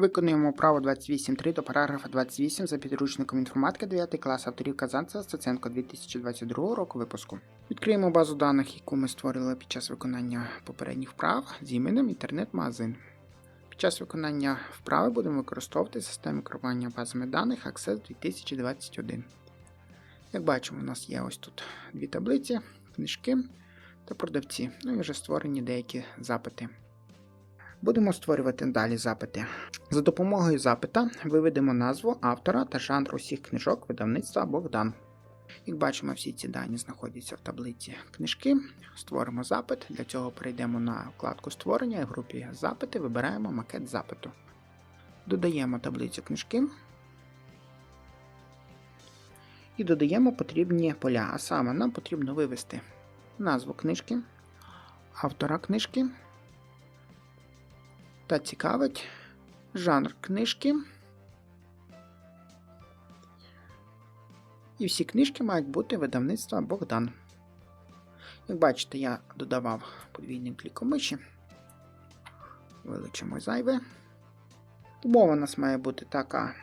Виконуємо право 28.3 до параграфа 28 за підручником інформатики 9 клас авторів Казанцева Стеценко 2022 року випуску. Відкриємо базу даних, яку ми створили під час виконання попередніх вправ з іменем інтернет-магазин. Під час виконання вправи будемо використовувати систему керування базами даних Access 2021. Як бачимо, у нас є ось тут дві таблиці, книжки та продавці. Ну і вже створені деякі запити. Будемо створювати далі запити. За допомогою запита виведемо назву автора та жанр усіх книжок видавництва Богдан. Як бачимо, всі ці дані знаходяться в таблиці книжки. Створимо запит. Для цього перейдемо на вкладку створення і в групі запити вибираємо макет запиту. Додаємо таблицю книжки і додаємо потрібні поля. А саме нам потрібно вивести назву книжки, автора книжки та цікавить жанр книжки. І всі книжки мають бути видавництва Богдан. Як бачите, я додавав подвійним кліком миші. Вилучимо зайве. Умова у нас має бути така.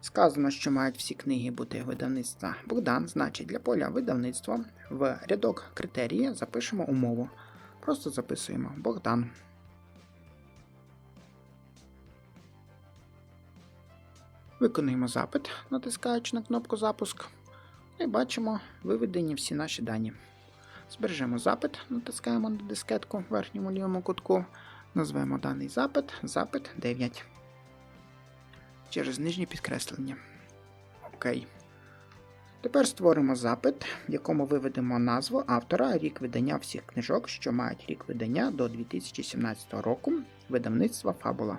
Сказано, що мають всі книги бути видавництва Богдан, значить для поля видавництва в рядок критерії запишемо умову. Просто записуємо Богдан. Виконуємо запит, натискаючи на кнопку Запуск. І бачимо виведені всі наші дані. Збережемо запит, натискаємо на дискетку в верхньому лівому кутку. Назвемо даний запит запит 9. Через нижнє підкреслення. Окей. Тепер створимо запит, в якому виведемо назву автора, рік видання всіх книжок, що мають рік видання до 2017 року, видавництва Фабула.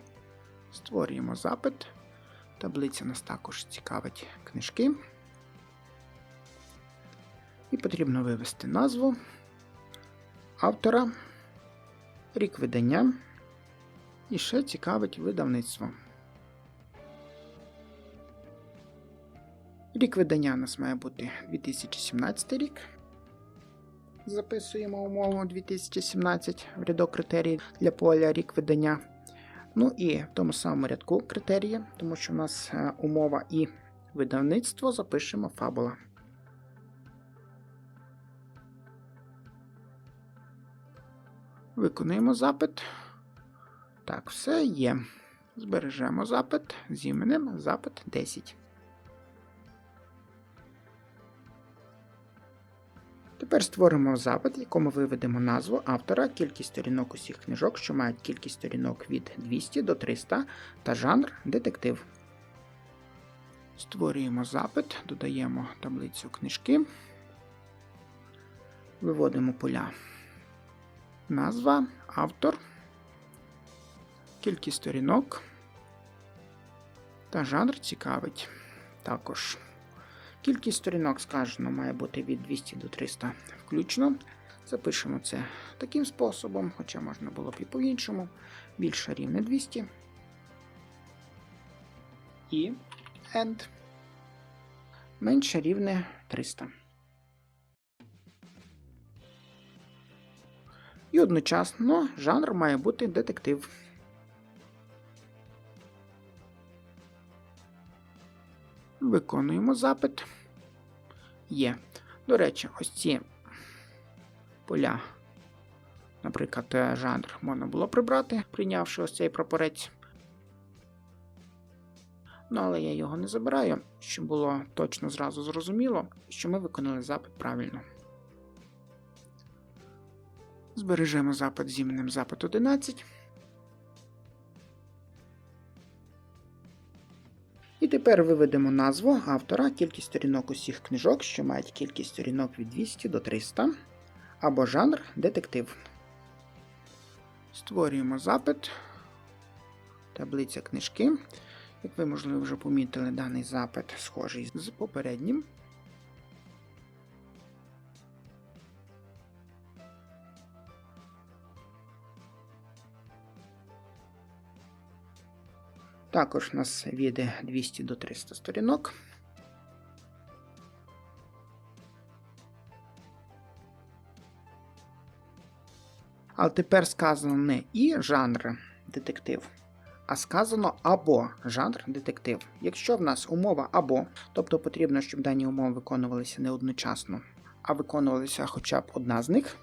Створюємо запит. Таблиця нас також цікавить книжки. І потрібно вивести назву автора, рік видання. І ще цікавить видавництво. Рік видання у нас має бути 2017 рік. Записуємо умову 2017 в рядок критерії для поля рік видання. Ну і в тому самому рядку критерії, тому що в нас е, умова і видавництво запишемо фабула. Виконуємо запит. Так, все є. Збережемо запит з іменем запит 10. Тепер створимо запит, в якому виведемо назву автора, кількість сторінок усіх книжок, що мають кількість сторінок від 200 до 300 та жанр детектив. Створюємо запит, додаємо таблицю книжки, виводимо поля. Назва, автор, кількість сторінок та жанр цікавить також. Кількість сторінок сказано має бути від 200 до 300 включно. Запишемо це таким способом, хоча можна було б і по-іншому. Більше рівне 200. І end. Менше рівне 300. І одночасно жанр має бути детектив. Виконуємо запит. Є. До речі, ось ці поля, наприклад, е, жанр можна було прибрати, прийнявши ось цей прапорець. Ну, але я його не забираю, щоб було точно зразу зрозуміло, що ми виконали запит правильно. Збережемо запит з іменем запит 11. Тепер виведемо назву автора, кількість сторінок усіх книжок, що мають кількість сторінок від 200 до 300, або жанр детектив. Створюємо запит, таблиця книжки. Як ви, можливо, вже помітили, даний запит схожий з попереднім. Також у нас від 200 до 300 сторінок. Але тепер сказано не і жанр детектив, а сказано або жанр детектив. Якщо в нас умова або, тобто потрібно, щоб дані умови виконувалися не одночасно, а виконувалася хоча б одна з них,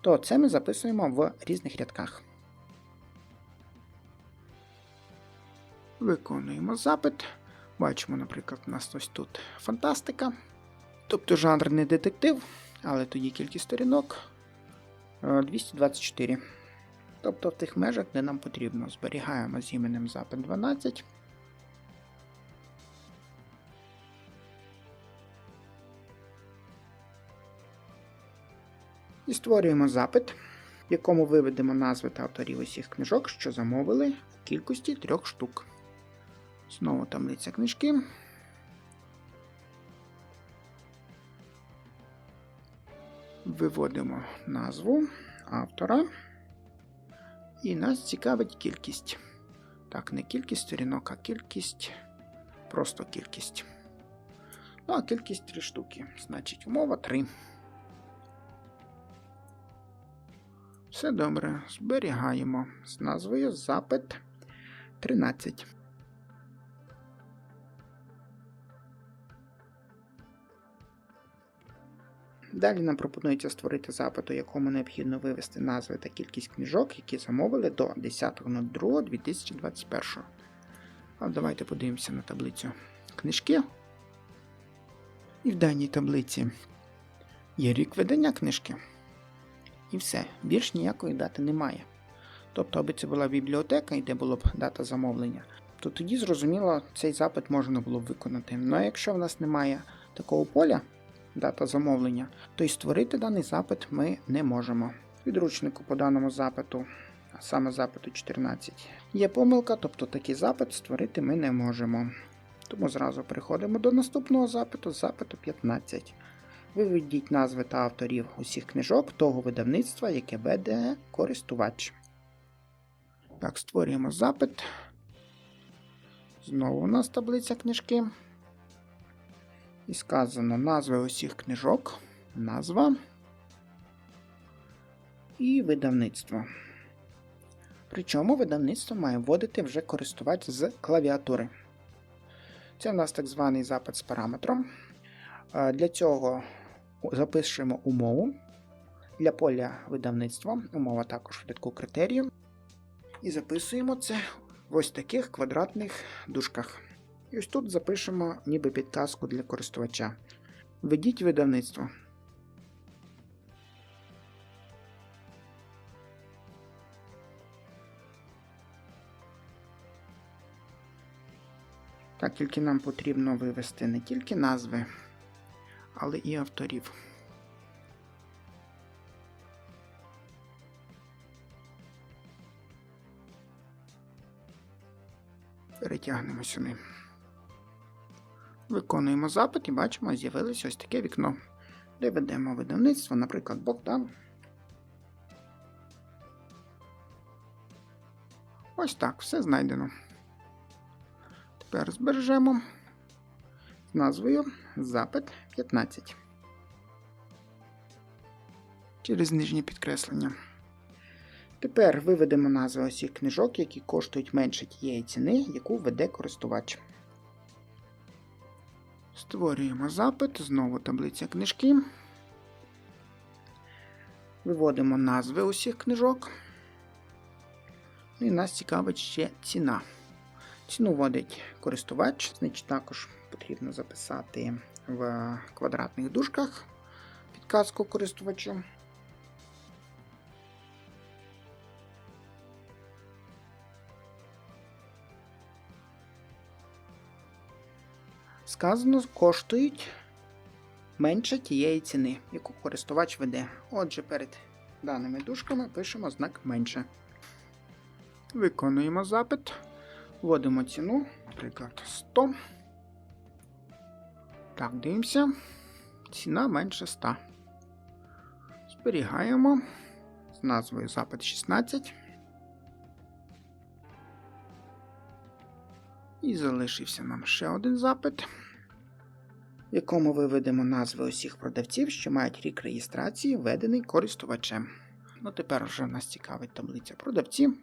то це ми записуємо в різних рядках. Виконуємо запит. Бачимо, наприклад, у нас ось тут фантастика. Тобто жанр не детектив, але тоді кількість сторінок е, 224. Тобто в тих межах, де нам потрібно. Зберігаємо з іменем запит 12. І створюємо запит, в якому виведемо назви та авторів усіх книжок, що замовили в кількості трьох штук. Знову таблиця книжки. Виводимо назву автора. І нас цікавить кількість. Так, не кількість сторінок, а кількість. Просто кількість. Ну, а кількість 3 штуки. Значить, умова 3. Все добре. Зберігаємо з назвою запит 13. Далі нам пропонується створити запит, у якому необхідно вивести назви та кількість книжок, які замовили до 10.02.2021. А давайте подивимося на таблицю книжки. І в даній таблиці є рік видання книжки. І все, більш ніякої дати немає. Тобто, аби це була бібліотека, і де було б дата замовлення, то тоді, зрозуміло, цей запит можна було б виконати. Ну а якщо в нас немає такого поля, дата замовлення, то й створити даний запит ми не можемо. Підручнику по даному запиту, а саме запиту 14, є помилка, тобто такий запит створити ми не можемо. Тому зразу переходимо до наступного запиту, запиту 15. Виведіть назви та авторів усіх книжок того видавництва, яке веде користувач. Так, створюємо запит. Знову у нас таблиця книжки. І сказано назви усіх книжок, назва і видавництво. Причому видавництво має вводити вже користувач з клавіатури. Це у нас так званий запит з параметром. Е, Для цього запишемо умову. Для поля видавництва умова також в рядку критерію. І записуємо це в ось таких квадратних дужках. І ось тут запишемо ніби підказку для користувача. Введіть видавництво. Так, тільки нам потрібно вивести не тільки назви, але і авторів. Перетягнемо сюди. Виконуємо запит і бачимо, з'явилось ось таке вікно. Де ведемо видавництво, наприклад, Богдан. Ось так, все знайдено. Тепер збережемо з назвою запит 15. Через нижнє підкреслення. Тепер виведемо назви усіх книжок, які коштують менше тієї ціни, яку введе користувач. Створюємо запит, знову таблиця книжки. Виводимо назви усіх книжок. І нас цікавить ще ціна. Ціну вводить користувач, значить також потрібно записати в квадратних дужках підказку користувачу. Сказано, коштують менше тієї ціни, яку користувач веде. Отже, перед даними дужками пишемо знак менше. Виконуємо запит. Вводимо ціну, наприклад, 100. Так, дивимося. Ціна менше 100. Зберігаємо з назвою запит 16. І залишився нам ще один запит, в якому виведемо назви усіх продавців, що мають рік реєстрації, введений користувачем. Ну, тепер вже нас цікавить таблиця продавців.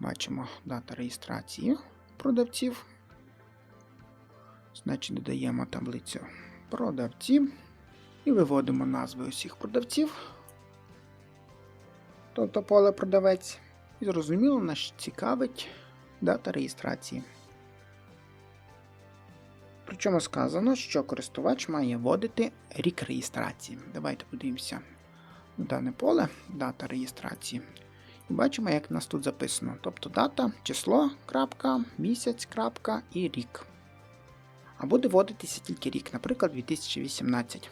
Бачимо дата реєстрації продавців. Значить, додаємо таблицю продавців і виводимо назви усіх продавців. Тобто поле продавець. І зрозуміло, нас цікавить дата реєстрації. Причому сказано, що користувач має вводити рік реєстрації. Давайте подивимося на дане поле, дата реєстрації. І бачимо, як в нас тут записано. Тобто дата, число, крапка, місяць, крапка і рік. А буде вводитися тільки рік, наприклад, 2018.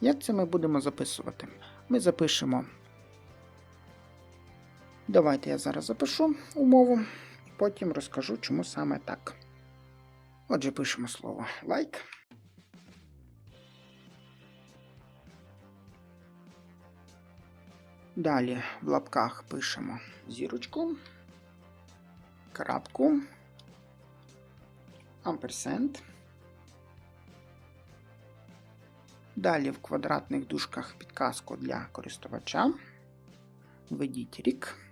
Як це ми будемо записувати? Ми запишемо. Давайте я зараз запишу умову і потім розкажу, чому саме так. Отже, пишемо слово лайк. Далі в лапках пишемо зірочку, крапку, амперсент. Далі в квадратних дужках підказку для користувача. Введіть рік.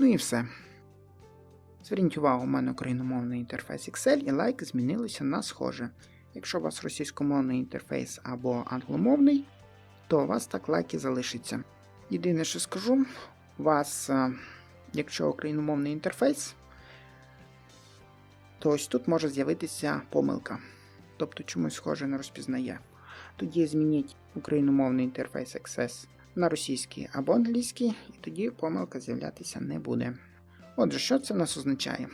Ну і все. Зверніть увагу, у мене україномовний інтерфейс Excel і лайки змінилися на схоже. Якщо у вас російськомовний інтерфейс або англомовний, то у вас так лайки залишиться. Єдине, що скажу, у вас, е, якщо україномовний інтерфейс, то ось тут може з'явитися помилка. Тобто чомусь схоже не розпізнає. Тоді змініть україномовний інтерфейс Access на російський або англійський, і тоді помилка з'являтися не буде. Отже, що це в нас означає?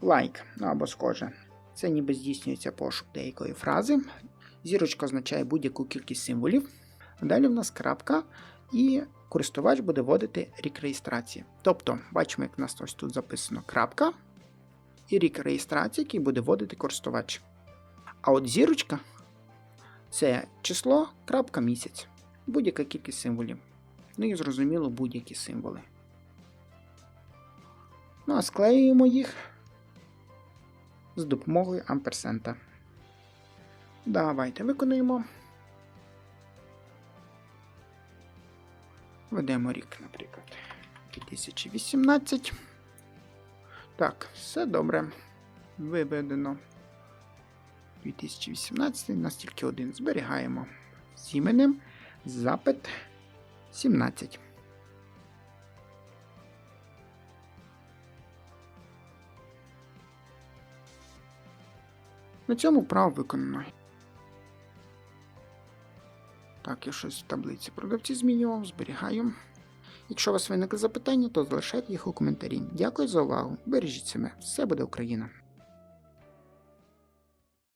Лайк ну або схоже. Це ніби здійснюється пошук деякої фрази. Зірочка означає будь-яку кількість символів. Далі в нас крапка, і користувач буде вводити рік реєстрації. Тобто, бачимо, як в нас ось тут записано крапка і рік реєстрації, який буде вводити користувач. А от зірочка це число, крапка місяць, будь-яка кількість символів. Ну і зрозуміло будь-які символи. Ну а склеюємо їх з допомогою амперсента. Давайте виконуємо. Ведемо рік, наприклад, 2018. Так, все добре. Виведено. 2018, у нас тільки один. Зберігаємо з іменем запит 17. На цьому вправо виконано. Так, я щось в таблиці продавці змінював, зберігаю. Якщо у вас виникли запитання, то залишайте їх у коментарі. Дякую за увагу. Бережіть себе. Все буде Україна!